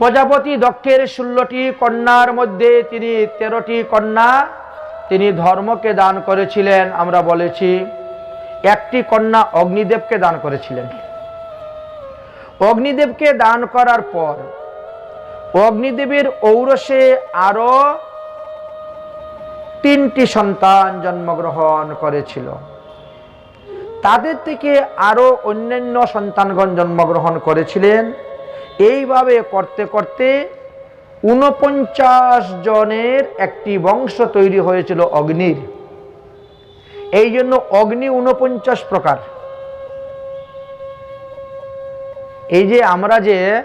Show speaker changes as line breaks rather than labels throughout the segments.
প্রজাপতি দক্ষের ষোলোটি কন্যার মধ্যে তিনি তেরোটি কন্যা, তিনি ধর্মকে দান করেছিলেন, আমরা বলেছি। একটি কন্যা অগ্নিদেবকে দান করেছিলেন। অগ্নিদেবকে দান করার পর অগ্নিদেবের ঔরসে আরও তিনটি সন্তান জন্মগ্রহণ করেছিল। তাদের থেকে আরও অন্যান্য সন্তানগণ জন্মগ্রহণ করেছিলেন। এইভাবে করতে করতে ঊনপঞ্চাশ জনের একটি বংশ তৈরি হয়েছিল অগ্নির। এই জন্য অগ্নি ঊনপঞ্চাশ প্রকার। এই যে আমরা যে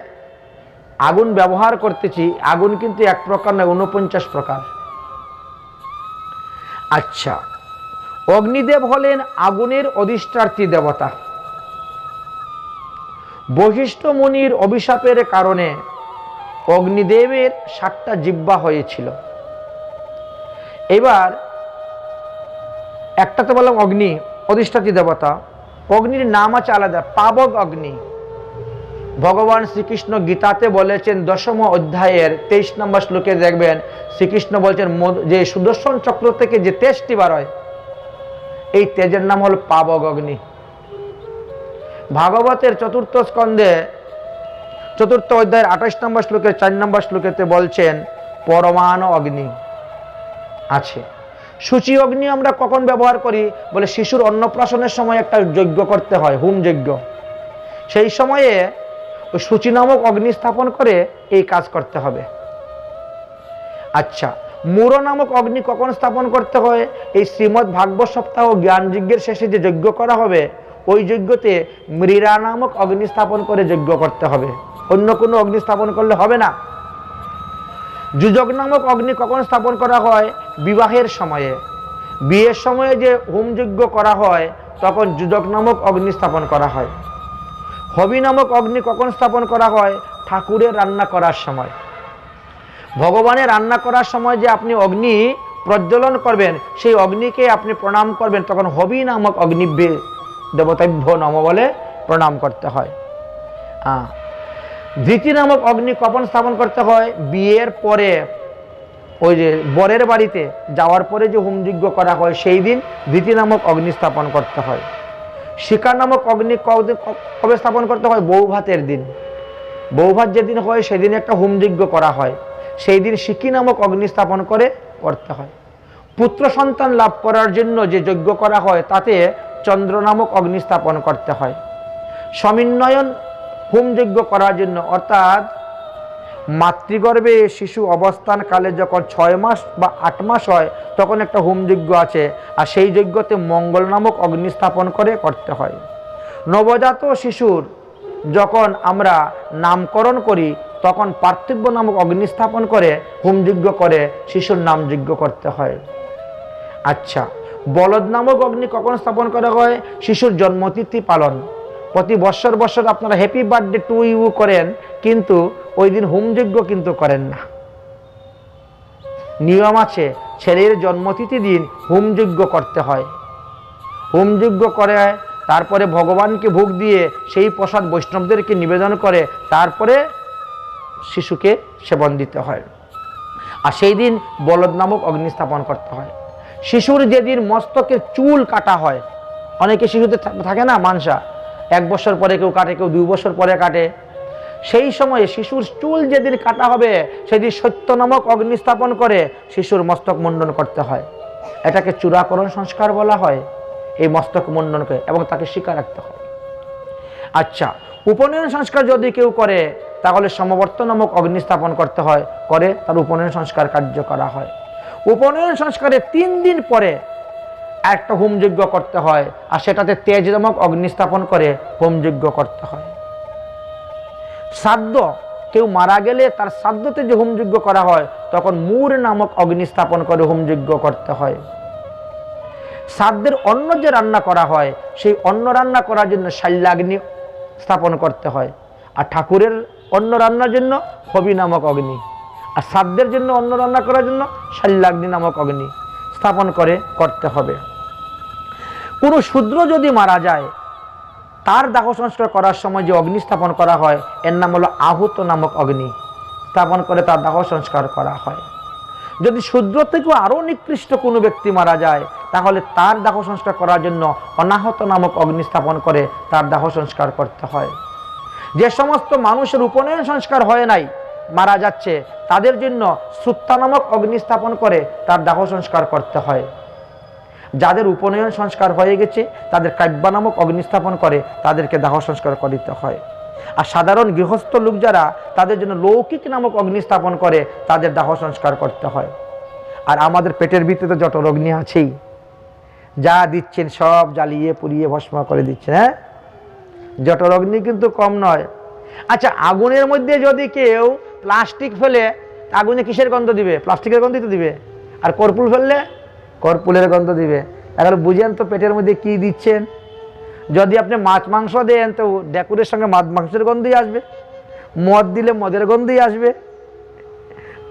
আগুন ব্যবহার করতেছি, আগুন কিন্তু এক প্রকার নয় ঊনপঞ্চাশ প্রকার। আচ্ছা অগ্নিদেব হলেন আগুনের অধিষ্ঠার্থী দেবতা। বশিষ্ঠ মুনির অভিশাপের কারণে অগ্নিদেবের সাতটা জিব্বা হয়েছিল। এবার একটা তো বললাম অগ্নি, অধিষ্ঠাত্রী দেবতা। অগ্নির নাম আছে আলাদা, পাবক অগ্নি। ভগবান শ্রীকৃষ্ণ গীতাতে বলেছেন দশম অধ্যায়ের তেইশ নম্বর শ্লোকে দেখবেন, শ্রীকৃষ্ণ বলছেন যে সুদর্শন চক্র থেকে যে তেজটি বার হয়, এই তেজের নাম হল পাবক অগ্নি। ভাগবতের চতুর্থ স্কন্ধে, চতুর্থ অধ্যায়ের আঠাশ নম্বর শ্লোকে, চার নম্বর শ্লোকেতে বলছেন, পরমাণু অগ্নি আছে। সূচি অগ্নি আমরা কখন ব্যবহার করি? বলে শিশুর অন্নপ্রাশনের সময় একটা যজ্ঞ করতে হয়, হোম যজ্ঞ। সেই সময়ে ওই সূচি নামক অগ্নি স্থাপন করে এই কাজ করতে হবে। আচ্ছা মূর নামক অগ্নি কখন স্থাপন করতে হয়? এই শ্রীমৎ ভাগবত সপ্তাহ জ্ঞান যজ্ঞের শেষে যে যজ্ঞ করা হবে ওই যজ্ঞতে মৃরা নামক অগ্নি স্থাপন করে যজ্ঞ করতে হবে। অন্য কোনো অগ্নি স্থাপন করলে হবে না। যুজক নামক অগ্নি কখন স্থাপন করা হয়? বিবাহের সময়ে। বিয়ের সময়ে যে হোমযজ্ঞ করা হয়, তখন যুজক নামক অগ্নি স্থাপন করা হয়। হবি নামক অগ্নি কখন স্থাপন করা হয়? ঠাকুরের রান্না করার সময়। ভগবানের রান্না করার সময় যে আপনি অগ্নি প্রজ্বলন করবেন, সেই অগ্নিকে আপনি প্রণাম করবেন, তখন হবি নামক অগ্নিভ্যে দেবতাভ্য নম বলে প্রণাম করতে হয়। ধৃতি নামক অগ্নি কপন স্থাপন করতে হয়। বিয়ের পরে, ওই যে বরের বাড়িতে যাওয়ার পরে যে হোমযজ্ঞ করা হয়, সেই দিন ধৃতি নামক অগ্নি স্থাপন করতে হয়। শিকা নামক অগ্নি কবে স্থাপন করতে হয়? বৌভাতের দিন। বৌভাত যেদিন হয়, সেদিন একটা হোমযজ্ঞ করা হয়। সেই দিন শিকি নামক অগ্নি স্থাপন করে করতে হয়। পুত্র সন্তান লাভ করার জন্য যে যজ্ঞ করা হয়, তাতে চন্দ্র নামক অগ্নি স্থাপন করতে হয়। সমিন্নয়ন হোমযজ্ঞ করার জন্য, অর্থাৎ মাতৃগর্ভে শিশু অবস্থান কালে যখন ছয় মাস বা আট মাস হয়, তখন একটা হোমযজ্ঞ আছে আর সেই যজ্ঞতে মঙ্গল নামক অগ্নি স্থাপন করে করতে হয়। নবজাত শিশুর যখন আমরা নামকরণ করি, তখন পার্থিব্য নামক অগ্নি স্থাপন করে, হোমযজ্ঞ করে, শিশুর নামযজ্ঞ করতে হয়। আচ্ছা বলদ নামক অগ্নি কখন স্থাপন করা হয়? শিশুর জন্মতিথি পালন। প্রতি বছর বছর আপনারা হ্যাপি বার্থডে টু ইউ করেন, কিন্তু ওই দিন হোমযজ্ঞ কিন্তু করেন না। নিয়ম আছে, ছেলের জন্মতিথি দিন হোমযজ্ঞ করতে হয়। হোমযজ্ঞ করে, তারপরে ভগবানকে ভোগ দিয়ে সেই প্রসাদ বৈষ্ণবদেরকে নিবেদন করে, তারপরে শিশুকে সেবন দিতে হয়। আর সেই দিন বলদ নামক অগ্নি স্থাপন করতে হয়। শিশুর যেদিন মস্তকের চুল কাটা হয়, অনেকে শিশুদের থাকে না মানসা, এক বছর পরে কেউ কাটে, কেউ দুই বছর পরে কাটে। সেই সময়ে শিশুর চুল যেদিন কাটা হবে, সেদিন সত্য নামক অগ্নি স্থাপন করে শিশুর মস্তক মুন্ডন করতে হয়। এটাকে চূড়াকরণ সংস্কার বলা হয়, এই মস্তক মুন্ডনকে, এবং তাকে শিকার রাখতে হয়। আচ্ছা উপনয়ন সংস্কার যদি কেউ করে, তাহলে সমবর্ত নামক অগ্নি স্থাপন করতে হয়, করে তার উপনয়ন সংস্কার কার্য করা হয়। উপনয়ন সংস্কারে তিন দিন পরে একটা হোমযজ্ঞ করতে হয়, আর সেটাতে তেজ নামক অগ্নি স্থাপন করে হোমযজ্ঞ করতে হয়। শ্রাদ্ধ, কেউ মারা গেলে তার শ্রাদ্ধতে যে হোমযজ্ঞ করা হয়, তখন মূর নামক অগ্নি স্থাপন করে হোমযজ্ঞ করতে হয়। শ্রাদ্ধের অন্ন যে রান্না করা হয়, সেই অন্ন রান্না করার জন্য শাল্যাগ্নি স্থাপন করতে হয়, আর ঠাকুরের অন্ন রান্নার জন্য হবি নামক অগ্নি। আর শ্রাদ্ধের জন্য, অন্ন রান্না করার জন্য শাল্যাগ্নি নামক অগ্নি স্থাপন করে, করতে হবে। কোনো শূদ্র যদি মারা যায়, তার দাহ সংস্কার করার সময় যে অগ্নি স্থাপন করা হয়, এর নাম হলো আহুত নামক অগ্নি স্থাপন করে তার দাহ সংস্কার করা হয়। যদি শূদ্র থেকেও আরও নিকৃষ্ট কোনো ব্যক্তি মারা যায়, তাহলে তার দাহ সংস্কার করার জন্য অনাহত নামক অগ্নি স্থাপন করে তার দাহ সংস্কার করতে হয়। যে সমস্ত মানুষের উপনয়ন সংস্কার হয় নাই মারা যাচ্ছে। তাদের জন্য সুত্তা নামক অগ্নি স্থাপন করে তার দাহ সংস্কার করতে হয়। যাদের উপনয়ন সংস্কার হয়ে গেছে, তাদের কাব্যা নামক অগ্নি স্থাপন করে তাদেরকে দাহ সংস্কার করিতে হয়। আর সাধারণ গৃহস্থ লোক যারা তাদের জন্য লৌকিক নামক অগ্নি স্থাপন করে, তাদের দাহ সংস্কার করতে হয়। আর আমাদের পেটের ভিতরে যত অগ্নি আছেই, যা দিচ্ছেন সব জ্বালিয়ে পুড়িয়ে ভস্ম করে দিচ্ছেন হ্যাঁ? জটর অগ্নি কিন্তু কম নয়। আচ্ছা আগুনের মধ্যে যদি কেউ প্লাস্টিক ফেলে আগুনে কিসের গন্ধ দিবে? প্লাস্টিকের গন্ধই তো দিবে। আর কর্পুল ফেললে? কর্পুলের গন্ধ দিবে। এখন বুঝেন তো পেটের মধ্যে কি দিচ্ছেন? যদি আপনি মাছ, মাংস দেন, তো ডেকুরের সঙ্গে মাছ, মাংসের গন্ধই আসবে। মদ দিলে মদের গন্ধই আসবে।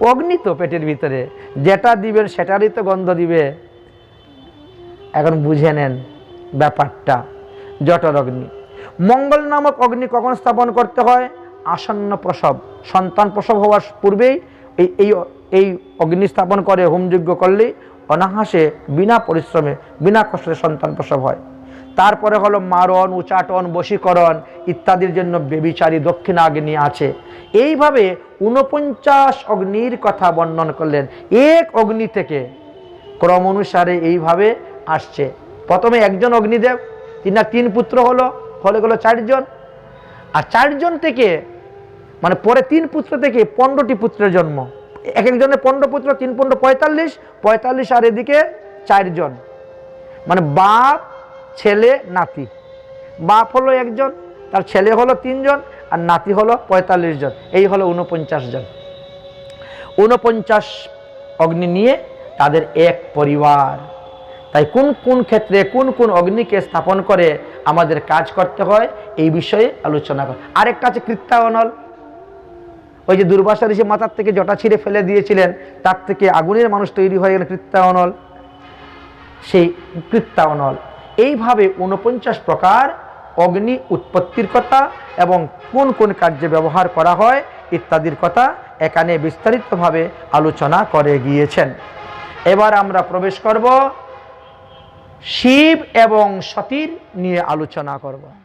অগ্নি তো পেটের ভিতরে। যেটা দিবেন, সেটারই তো গন্ধ দিবে। এখন বুঝে নেন ব্যাপারটা। জঠর অগ্নি। মঙ্গল নামক অগ্নি কখন স্থাপন করতে হয়? আসন্ন প্রসব। সন্তান প্রসব হওয়ার পূর্বেই এই এই এই অগ্নি স্থাপন করে হোমযজ্ঞ করলেই অনাহাসে, বিনা পরিশ্রমে, বিনা কষ্টে সন্তান প্রসব হয়। তারপরে হলো মারণ, উচাটন, বশীকরণ ইত্যাদির জন্য বেবিচারী দক্ষিণাগ্নি আছে। এইভাবে ঊনপঞ্চাশ অগ্নির কথা বর্ণন করলেন। এক অগ্নি থেকে ক্রম অনুসারে এইভাবে আসছে। প্রথমে একজন অগ্নিদেব তিনার তিন পুত্র হলো, হলে গেলো চারজন। আর চারজন থেকে মানে পরে তিন পুত্র থেকে পনেরোটি পুত্রের জন্ম। এক একজনের পনেরো পুত্র, তিন পনেরো, পঁয়তাল্লিশ পঁয়তাল্লিশ আর এদিকে চারজন। মানে বাপ, ছেলে, নাতি। বাপ হলো একজন, তার ছেলে হলো তিনজন, আর নাতি হলো পঁয়তাল্লিশ জন। এই হলো উনপঞ্চাশ জন। উনপঞ্চাশ অগ্নি নিয়ে তাদের এক পরিবার। তাই কোন কোন ক্ষেত্রে, কোন কোন অগ্নিকে স্থাপন করে আমাদের কাজ করতে হয়, এই বিষয়ে আলোচনা কর আরেকটা আছে কৃত্তায়নল ওই যে দুর্বাসা ঋষি মাথার থেকে জটা ছিঁড়ে ফেলে দিয়েছিলেন, তার থেকে আগুনের মানুষ তৈরি হয়ে গেল কৃত্তায়নল। সেই কৃত্তায়নল। এইভাবে উনপঞ্চাশ প্রকার অগ্নি উৎপত্তির কথা এবং কোন কোন কার্যে ব্যবহার করা হয় ইত্যাদির কথা এখানে বিস্তারিতভাবে আলোচনা করে গিয়েছেন। এবার আমরা প্রবেশ করব। শিব এবং সতীর নিয়ে আলোচনা করব।